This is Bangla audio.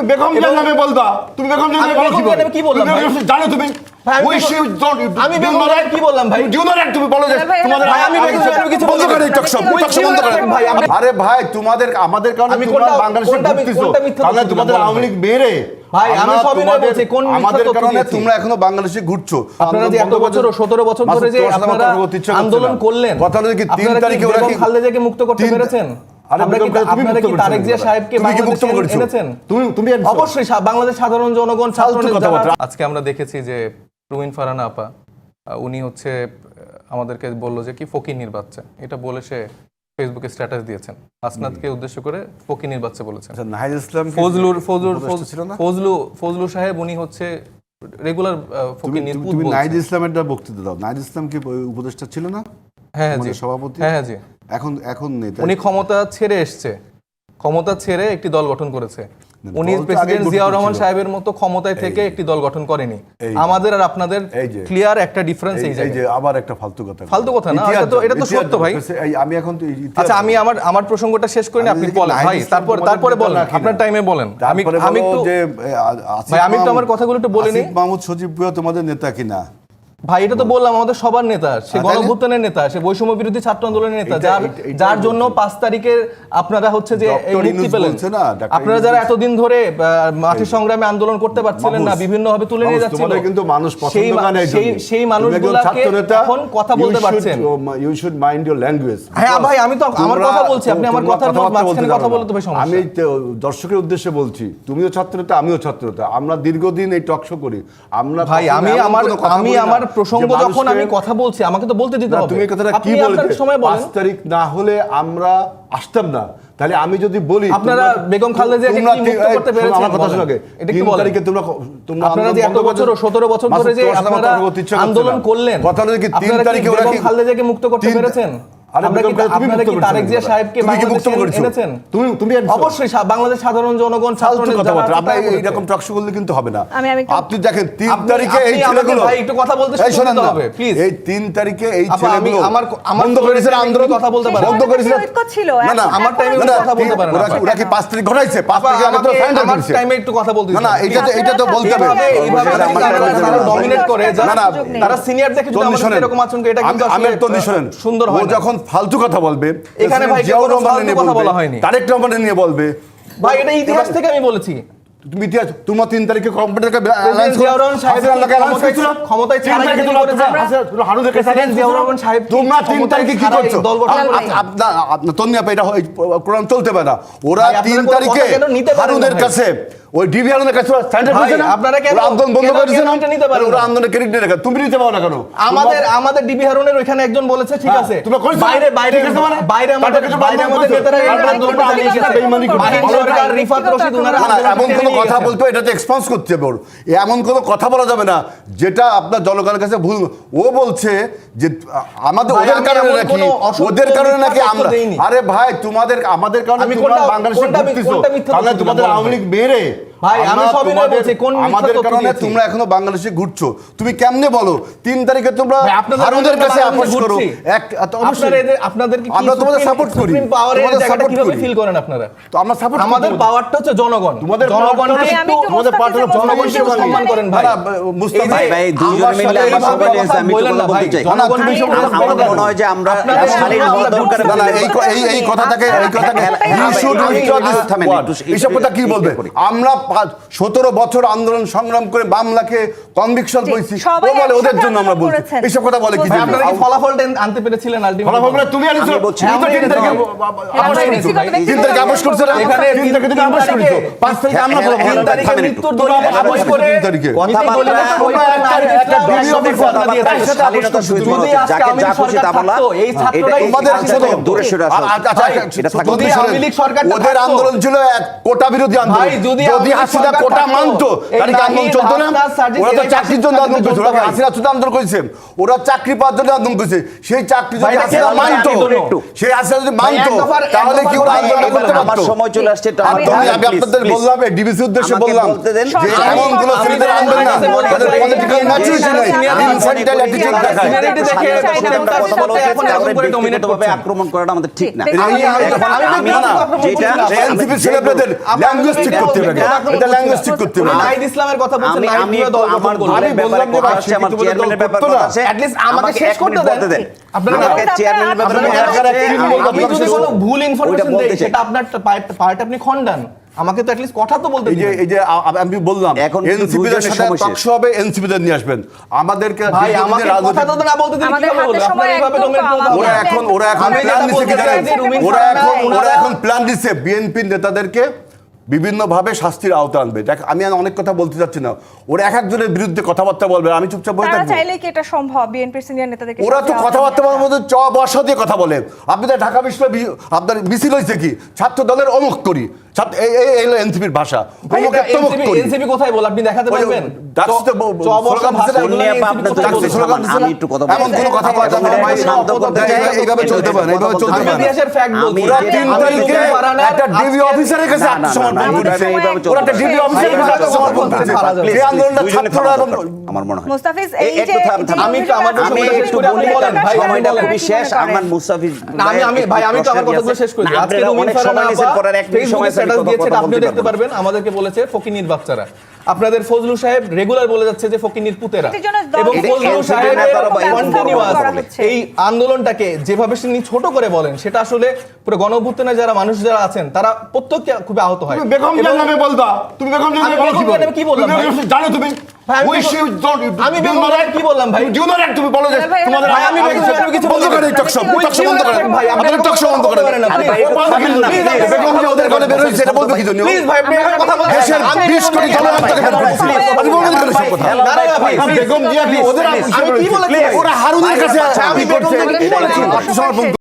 তুমি বেগম জিয়ার নামে বলবা তুমি বেগম আমি নামে কি বললাম, জানো তুমি আমি কি বললাম, ভাই? তুমি বলো যে তোমাদের ভাই, আমি বেগম কিছু বন্ধ। করো বন্ধ করো। ভাই, আরে ভাই তোমাদের আমাদের কারণে আমি তোমরা কোনটা- বাংলাদেশে তাহলে তোমাদের আওয়ামী লীগ মেরে ভাই, আমি সবই তোমাদের- বলছি, কোন আমাদের কারণে? তোমরা এখনও বাংলাদেশে ঘুরছো আপনারা যে এত বছর করছ। 17 বছর ধরে যে আপনারা আন্দোলন না। করলেন কথা হলো কি তিন আপনারা কি তারিখে ওরা কি খালেদাকে মুক্ত করতে পেরেছেন অবশ্যই বাংলাদেশ সাধারণ জনগণ। আজকে আমরা দেখেছি যে রুমিন ফারানা আপা উনি হচ্ছে আমাদেরকে বলল যে কি ফকিনির বাচ্চা এটা বলে সে ফেসবুকে স্ট্যাটাস দিয়েছেন। আসনাদকে উদ্দেশ্য করে ফকিনির বাচ্চা বলেছেন। আচ্ছা, নাহিদ ইসলাম ফজলুর ফজলুর উপদেষ্টা ছিল না? ফজলু ফজলু সাহেব উনি হচ্ছে রেগুলার ফকিনির তুমি-। নাহিদ ইসলামের বক্তৃতা দাও। নাহিদ ইসলাম কি উপদেষ্টা ছিল না? হ্যাঁ হ্যাঁ জি। সভাপতি? হ্যাঁ হ্যাঁ জি। এখন এখন নেই তাই? উনি ক্ষমতা ছেড়ে এসছে। ক্ষমতা ছেড়ে একটি দল গঠন করেছে। উনি তো প্রেসিডেন্ট জিয়াউর রহমান সাহেবের মতো ক্ষমতায় থেকে একটি দল গঠন করেনি। আমাদের আর আপনাদের ক্লিয়ার একটা ডিফারেন্স এই- যে আবার একটা ফালতু কথা ফালতু কথা না, এটা তো- এটা তো সত্য ভাই। আমি এখন তো আচ্ছা আমি আমার আমার প্রসঙ্গটা শেষ করিনি আমি আপনি বলেন। ভাই তারপর তারপরে নেতা বলেন আপনার টাইমে বলেন। আমি আমি একটু ভাই, আমি একটু আমার কথাগুলো একটু বলে নিই। মাহমুদ সজীব তোমাদের নেতা কিনা? ভাই এটা তো বললাম আমাদের সবার নেতা সে? গণভুত্থানের নেতা সে বৈষম্য বিরোধী ছাত্র আন্দোলনের নেতা যার যার জন্য পাঁচ তারিখে আপনারা হচ্ছে যে মুক্তি পেলেন আপনারা যারা এতদিন ধরে মাঠের সংগ্রামে আন্দোলন করতে পারছিলেন না বিভিন্ন ভাবে তুলে নিয়ে যাচ্ছিল কিন্তু মানুষ পছন্দ সেই করে সেই সেই মানুষগুলোকে এখন কথা বলতে পারছেন you should mind your language. হ্যাঁ, ভাই, আমি তো আমার কথা বলছি, আপনি আমার কথার মাঝখানে কথা পারো বললে তো ভাই সমস্যা। আমি দর্শকের উদ্দেশ্যে বলছি তুমিও ছাত্রনেতা আমিও ছাত্রনেতা আমরা দীর্ঘদিন এই টক শো করি আমরা ভাই আমি আমার কথা আমি আমার প্রসঙ্গ যখন আমি কথা বলছি আমাকে তো বলতে দিতে হবে তুমি কথাটা কি বলতে সময় বলেন তারিখ না হলে আমরা আসতাম না তাহলে আমি যদি বলি আপনারা বেগম খালেদা জিয়াকে কি মুক্ত করতে পেরেছেন? আমার কথা শুনে এটা কি বলেন? তারিখে তোমরা তোমরা আপনারা যে এত বছর করেছ। 17 বছর ধরে যে আপনারা আন্দোলন। করলেন কথা হলো কি 3 তারিখে ওরা বেগম কি খালেদা জিয়াকে মুক্ত করতে পেরেছেন আপনি দেখেন তিন তারিখে এই ছেলেগুলো একটু কথা বলতে হবে। এই তিন তারিখে এই ছেলেগুলো আমার আমার বন্ধ আন্দোলন? কথা বলতে। বন্ধ ছিল, না না আমার টাইমে কথা বলতে ওরা কি- পাঁচ তারিখ ঘটাইছে? পাঁচ তারিখে আগে তো আমাকে- আমার টাইমে একটু কথা বলতে না না এটা তো এটা তো বলতে হবে। এইভাবে তারা- করে, না, না, senior দেখে যদি আমাদের এরকম আচরণ এটা কিন্তু আমি- সুন্দর হয় যখন ফালতু কথা বলবে। এখানে ভাই জিয়াউর রহমানের নিয়ে কথা বলবে, বলা হয়নি। তারেক রহমানের নিয়ে বলবে। ভাই এটা ইতিহাস থেকে আমি বলেছি। তুমি ইতিহাস তোমার তিন তারিখে কম্পিউটারকে প্রেসিডেন্ট জিয়াউর রহমান সাহেব ক্ষমতায়- ক্ষমতায় ছাড়াই কিন্তু করেছে। প্রেসিডেন্ট জিয়াউর রহমান সাহেব তোমরা তিন তারিখে কি করছ দল গঠন আপ- করেছে? আপ- আপনার আপনার তন্নি আপা এটা কোরআন চলতে পারে না ওরা তিন তারিখে ভাই? কাছে ওই ডিবি হারুনের কাছে স্ট্যান্ডার্ড ভাই, না আপনারা কেন- আন্দোলন বন্ধ এটা নিতে পারেন ওরা আন্দোলনের ক্রেডিট নিয়ে রাখা তুমি নিতে পারো না কেন আমাদের আমাদের ডিবি হারুনের ওইখানে একজন বলেছে ঠিক হ্যাঁ, আছে তোমরা? বাইরে বাইরে ঠিক মানে? বাইরে আমাদের বাইরে আমাদের নেতারা আন্দোলন তোমরা চালিয়ে আন্দোলন বেইমানি করছ। মাহিন ভালো সরকার, না। রিফাত রশিদ ওনারা আন্দোলন কথা। বলতে এটাতে এক্সপন্স করতে হবে ওর। এমন কোনো কথা বলা যাবে না যেটা আপনার জনগণের কাছে ভুল। ও বলছে যে আমাদের ওদের কারণে নাকি ওদের কারণে নাকি আমরা আরে ভাই তোমাদের আমাদের কারণে বাংলাদেশে তোমাদের আওয়ামী লীগ মেরে ভাই, আমি আমরা সবই বলছি, কোন আমাদের কারণে তোমরা এখনও বাংলাদেশে ঘুরছো। তুমি কেমনে বলো? তিন তারিখে তোমরা আপনাদের কাছে আপোষ করো। এক এদের- আপনাদেরকে কি আমরা তোমাদের সাপোর্ট করি। সুপ্রিম পাওয়ারের তোমাদের জায়গাটা সাপোর্ট কীভাবে ফিল করেন আপনারা? তো আমরা সাপোর্ট আমাদের পাওয়ারটা হচ্ছে জনগণ। তোমাদের জনগণকে তোমাদের পার্টির জনগণকে সম্মান করেন ভাই। মুস্তাফা ভাই, ভাই, দুইজনে মিলে সাথে আমার এইভাবে সবাই আমি না বলতে চাই। না, তুমি সব আমার মনে হয় যে আমরা আপনাদের শালীন হওয়া দরকার না, এই এই এই কথাটাকে এই আমি- withdraw this থামেন, কি বলবে আমরা সতেরো বছর আন্দোলন সংগ্রাম করে মামলাকে কনভিকশন জি, ও বলে ওদের জন্য আমরা বলছি। এইসব কথা বলে কি ভাই, আপনারা কি ফলাফলটা আনতে পেরেছিলেন ultimately? ফলাফলটা তুমি আনিছো বলছি, তুমি তো তারিখে তো- আপোষ হ্যাঁ, করেছ। না? এখানে তারিখে তুমি আপোষ করেছ। পাঁচ তারিখে আমরা হ্যাঁ, ফলাফল থামেন মৃত্যুর একটু। আপোষ করে তিন তারিখে। কথাবার্তা ওইটা একটা ইসলাম বিডিও একসাথে দিয়ে তার সাথে আপোষ করছ। যদি যাকে যা খুশি তা সরকার বলা এই ছাত্ররাই তোমাদের আজকে দূরে সরে আসা আচ্ছা, আচ্ছা, এটা যদি আওয়ামী লীগ সরকারটা ওদের আন্দোলন ছিল এক কোটা বিরোধী আন্দোলন যদি হাসিনা কোটা মানতো তাহলে কি আন্দোলন চলতো না ওরা তো চাকরির জন্য আন্দোলন করেছে ওরা হাসিনা শুধু আন্দোলন করেছে ওরা চাকরি পাওয়ার জন্য আন্দোলন করেছে সেই চাকরি যদি হাসিনা মানতো সেই হাসিনা যদি মানতো তাহলে কি ওরা আন্দোলন করতে পারতো সময় চলে আসছে আমি আপনাদের বললাম ডিবিসি উদ্দেশ্যে বললাম যে এমন কোন ছেলেদের আনবেন না তাদের পলিটিক্যাল ম্যাচুরিটি নাই ইনফ্যান্টাইল অ্যাটিটিউড দেখায়। আক্রমণ করাটা আমাদের ঠিক না আমি- আমি- আমি আমি- ব্যক্তিগত না, আক্রমণ যেটা- করছি না। এনসিপি ছেলেপেদের ল্যাঙ্গুয়েজ ঠিক করতে হবে এটা ল্যাঙ্গুয়েজ ঠিক করতে হবে ইসলামের কথা বলছেন আমার ব্যাপারে আছে। আমাকে শেষ করতে দেন। চেয়ারম্যানের ব্যাপারে আপনি যদি কোনো ভুল ইনফরমেশন বলতে সেটা আপনার পার্ট আপনি খণ্ডান। আমাকে তো অ্যাটলিস্ট কথা তো বলতে এই যে এই যে আমি বললাম এখন এনসিপিদের সাথে। টকশো হবে এনসিপিদের নিয়ে আসবেন। আমাদেরকে ভাই আমাকে কথা তো না বলতে দিন আমাদের হাতে সময় একদম dominate কম, করতে ওরা এখন ওরা এখন প্ল্যান দিচ্ছে কি জানেন? ওরা এখন ওরা ওনারা- এখন প্ল্যান দিচ্ছে বিএনপির নেতাদেরকে। বিভিন্ন ভাবে শাস্তির আওতা আনবে। দেখ আমি অনেক কথা বলতে চাচ্ছি না। ওরা এক একজনের বিরুদ্ধে কথাবার্তা বলবে আমি চুপচাপ বলতে থাকব। চাইলে কি এটা সম্ভব? বিএনপির সিনিয়র নেতাদের ওরা তো কথাবার্তা বলার মধ্যে চ বর্ষা দিয়ে কথা বলে। আপনি তো ঢাকা বিশ্ববিদ্যালয় আপনার মিছিল হয়েছে কি? ছাত্র দলের অমুক করি। এনসিপির ভাষা কোথায় বল আপনি দেখাতে পারবেন আমি দরকার, আমার মনে হয় মনে কথাগুলো শেষ করি আজকে রুমিন ফারহানা আপা ফেসবুকে স্ট্যাটাস দিয়েছে আপনিও দেখতে পারবেন। আমাদেরকে বলেছে ফকিনির বাচ্চারা। আপনাদের ফজলু সাহেব রেগুলার বলে যাচ্ছে যে ফকিনির পুতেরা। এবং ফজলু NCP সাহেবের নেতারা বা NCP কন্টিনিউয়াস এই আন্দোলনটাকে যেভাবে তিনি ছোট করে বলেন সেটা আসলে পুরো গণঅভ্যুত্থানে যারা মানুষ যারা আছেন তারা প্রত্যেককে খুব আহত হয়। বেগম জান নামে বলবা। তুমি বেগম জান নামে কি বললাম, জানো তুমি। আমি কি বললাম, ভাই? তুমি বলো যে তোমাদের আমি কিছু বন্ধ বন্ধ। ভাই, বন্ধ। না, বেগম ওদের ঘরে বের হয়েছে, এটা বলবে কি জন্য? Please, ভাই, আপনি কথা বলতে দেশের 20 কোটি জনগণকে হেল্প করেছে। আপনি বলবেন কেন এসব কথা? না, না, না, ভাই, আমি বেগম জিয়া কি ওদের আমি কি বলেছি ওরা হারুনের কাছে আচ্ছা, আমি করছে?